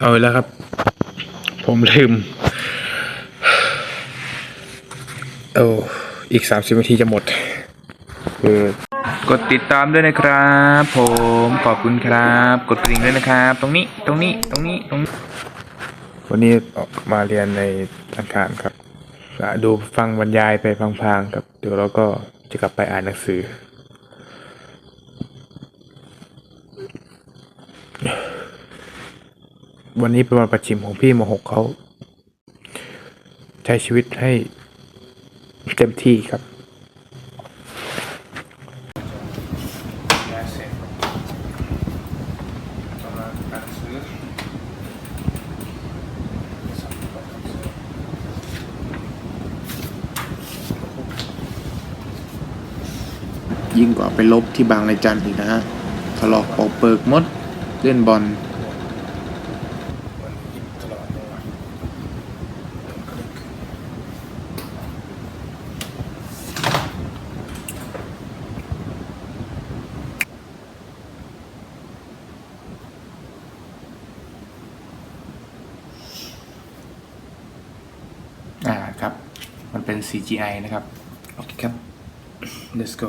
เอาอีกแล้วครับ ผมลืม โอ้อีกสามสิบนาทีจะหมดคือกดติดตามด้วยนะครับ ผมขอบคุณครับ กดกระดิ่งด้วยนะครับ ตรงนี้ตรงนี้ตรงนี้ตรงนี้ วันนี้ออกมาเรียนในทางการครับอะดูฟังบรรยายไปพลางๆครับ เดี๋ยวเราก็จะกลับไปอ่านหนังสือ วันนี้เป็นวันประชิมของพี่มหกเขาใช้ชีวิตให้เต็มที่ครับยิ่งกว่าไปลบที่บางในจันทร์อีกนะฮะถลอกปอกเปิกมด เล่นบอล อ่าครับ มันเป็น CGI นะครับ โอเคครับ let's go